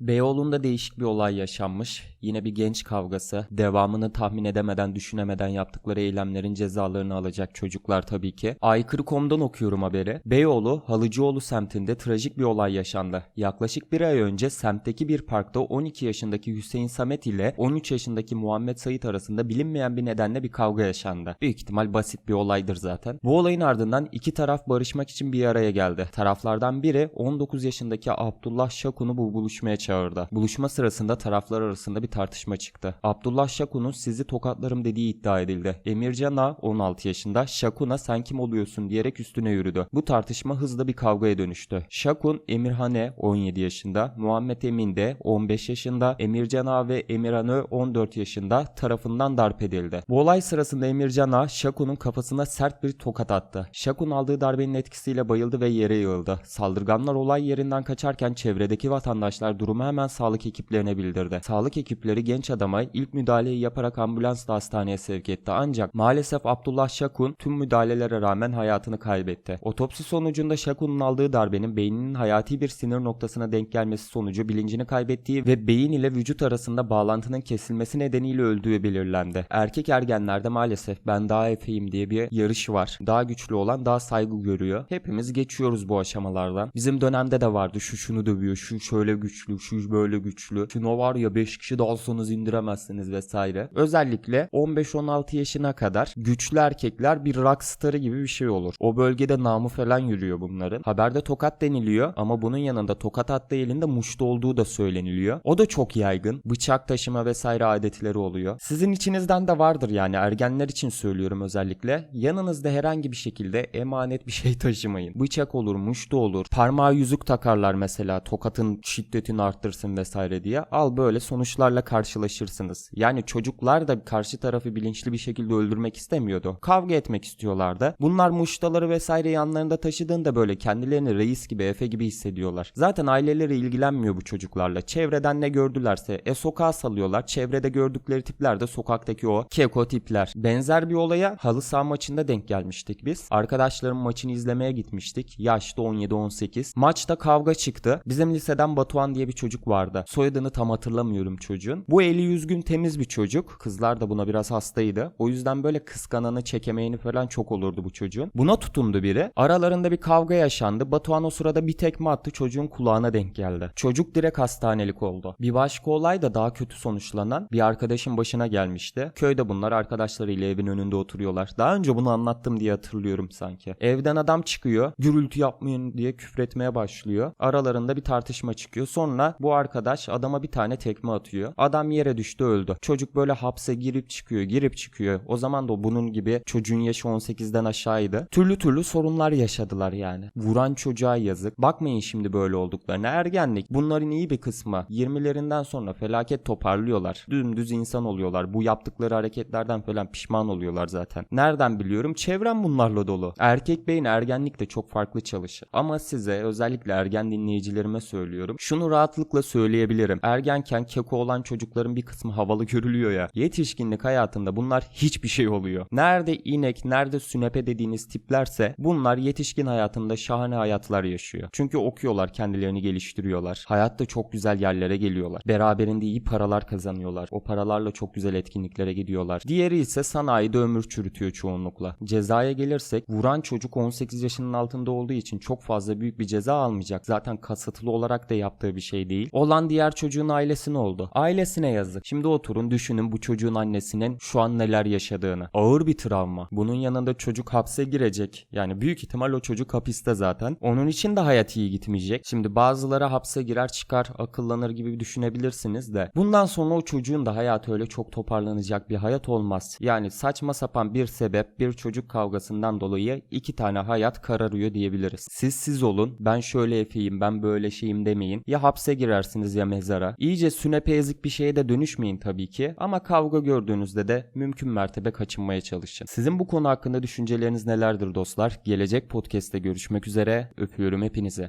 Beyoğlu'nda değişik bir olay yaşanmış. Yine bir genç kavgası. Devamını tahmin edemeden, düşünemeden yaptıkları eylemlerin cezalarını alacak çocuklar tabii ki. Aykırı.com'dan okuyorum haberi. Beyoğlu, Halıcıoğlu semtinde trajik bir olay yaşandı. Yaklaşık bir ay önce semtteki bir parkta 12 yaşındaki Hüseyin Samet ile 13 yaşındaki Muhammed Sait arasında bilinmeyen bir nedenle bir kavga yaşandı. Büyük ihtimal basit bir olaydır zaten. Bu olayın ardından iki taraf barışmak için bir araya geldi. Taraflardan biri 19 yaşındaki Abdullah Şakun'u bu buluşmaya çağırdı. Buluşma sırasında taraflar arasında bir tartışma çıktı. Abdullah Şakun'un sizi tokatlarım dediği iddia edildi. Emircan A 16 yaşında Şakun'a sen kim oluyorsun diyerek üstüne yürüdü. Bu tartışma hızla bir kavgaya dönüştü. Şakun Emirhane 17 yaşında, Muhammed Emin de 15 yaşında, Emircan A ve Emirhan Ö 14 yaşında tarafından darp edildi. Bu olay sırasında Emircan A Şakun'un kafasına sert bir tokat attı. Şakun aldığı darbenin etkisiyle bayıldı ve yere yığıldı. Saldırganlar olay yerinden kaçarken çevredeki vatandaşlar durumu hemen sağlık ekiplerine bildirdi. Sağlık ekipleri genç adama ilk müdahaleyi yaparak ambulansla hastaneye sevk etti. Ancak maalesef Abdullah Şakun tüm müdahalelere rağmen hayatını kaybetti. Otopsi sonucunda Şakun'un aldığı darbenin beyninin hayati bir sinir noktasına denk gelmesi sonucu bilincini kaybettiği ve beyin ile vücut arasında bağlantının kesilmesi nedeniyle öldüğü belirlendi. Erkek ergenlerde maalesef ben daha efeyim diye bir yarış var. Daha güçlü olan daha saygı görüyor. Hepimiz geçiyoruz bu aşamalardan. Bizim dönemde de vardı şu şunu dövüyor, şu şöyle güçlü, şu böyle güçlü. Şuna var ya 5 kişi dalsanız indiremezsiniz vesaire. Özellikle 15-16 yaşına kadar güçlü erkekler bir rockstarı gibi bir şey olur. O bölgede namı falan yürüyor bunların. Haberde tokat deniliyor ama bunun yanında tokat attığı elinde muşta olduğu da söyleniliyor. O da çok yaygın. Bıçak taşıma vesaire adetleri oluyor. Sizin içinizden de vardır yani ergenler için söylüyorum özellikle. Yanınızda herhangi bir şekilde emanet bir şey taşımayın. Bıçak olur, muşta olur. Parmağa yüzük takarlar mesela tokatın şiddetini arttırsın vesaire diye. Al böyle sonuçlarla karşılaşırsınız. Yani çocuklar da karşı tarafı bilinçli bir şekilde öldürmek istemiyordu. Kavga etmek istiyorlardı. Bunlar muştaları vesaire yanlarında taşıdığında böyle kendilerini reis gibi, efe gibi hissediyorlar. Zaten aileleri ilgilenmiyor bu çocuklarla. Çevreden ne gördülerse e sokağa salıyorlar. Çevrede gördükleri tipler de sokaktaki o keko tipler. Benzer bir olaya halı saha maçında denk gelmiştik biz. Arkadaşlarım maçını izlemeye gitmiştik. Yaşta 17-18. Maçta kavga çıktı. Bizim liseden Batuhan diye bir çocuk vardı. Soyadını tam hatırlamıyorum çocuğun. Bu eli yüzgün temiz bir çocuk. Kızlar da buna biraz hastaydı. O yüzden böyle kıskananı çekemeyeni falan çok olurdu bu çocuğun. Buna tutundu biri. Aralarında bir kavga yaşandı. Batuhan o sırada bir tekme attı çocuğun kulağına denk geldi. Çocuk direkt hastanelik oldu. Bir başka olay da daha kötü sonuçlanan bir arkadaşın başına gelmişti. Köyde bunlar arkadaşlarıyla evin önünde oturuyorlar. Daha önce bunu anlattım diye hatırlıyorum sanki. Evden adam çıkıyor. Gürültü yapmayın diye küfretmeye başlıyor. Aralarında bir tartışma çıkıyor. Sonra bu arkadaş adama bir tane tekme atıyor. Adam yere düştü öldü. Çocuk böyle hapse girip çıkıyor, girip çıkıyor. O zaman da bunun gibi çocuğun yaşı 18'den aşağıydı. Türlü türlü sorunlar yaşadılar yani. Vuran çocuğa yazık. Bakmayın şimdi böyle olduklarına. Ergenlik. Bunların iyi bir kısmı. 20'lerinden sonra felaket toparlıyorlar. Dümdüz insan oluyorlar. Bu yaptıkları hareketlerden falan pişman oluyorlar zaten. Nereden biliyorum? Çevrem bunlarla dolu. Erkek beyin ergenlikte çok farklı çalışır. Ama size özellikle ergen dinleyicilerime söylüyorum. Şunu rahatlıkla söyleyebilirim. Ergenken keko olan çocukların bir kısmı havalı görülüyor ya. Yetişkinlik hayatında bunlar hiçbir şey oluyor. Nerede inek, nerede sünepe dediğiniz tiplerse bunlar yetişkin hayatında şahane hayatlar yaşıyor. Çünkü okuyorlar, kendilerini geliştiriyorlar. Hayatta çok güzel yerlere geliyorlar. Beraberinde iyi paralar kazanıyorlar. O paralarla çok güzel etkinliklere gidiyorlar. Diğeri ise sanayide ömür çürütüyor çoğunlukla. Cezaya gelirsek vuran çocuk 18 yaşının altında olduğu için çok fazla büyük bir ceza almayacak. Zaten kasıtlı olarak da yaptığı bir şey değil. Olan diğer çocuğun ailesine oldu. Ailesine yazık. Şimdi oturun düşünün bu çocuğun annesinin şu an neler yaşadığını. Ağır bir travma. Bunun yanında çocuk hapse girecek. Yani büyük ihtimal o çocuk hapiste zaten. Onun için de hayat iyi gitmeyecek. Şimdi bazıları hapse girer çıkar akıllanır gibi düşünebilirsiniz de. Bundan sonra o çocuğun da hayatı öyle çok toparlanacak bir hayat olmaz. Yani saçma sapan bir sebep bir çocuk kavgasından dolayı iki tane hayat kararıyor diyebiliriz. Siz siz olun ben şöyle efeyim ben böyle şeyim demeyin. Ya hapse girersiniz ya mezara. İyice sünepe bir şeye de dönüşmeyin tabii ki. Ama kavga gördüğünüzde de mümkün mertebe kaçınmaya çalışın. Sizin bu konu hakkında düşünceleriniz nelerdir dostlar? Gelecek podcast'te görüşmek üzere. Öpüyorum hepinizi.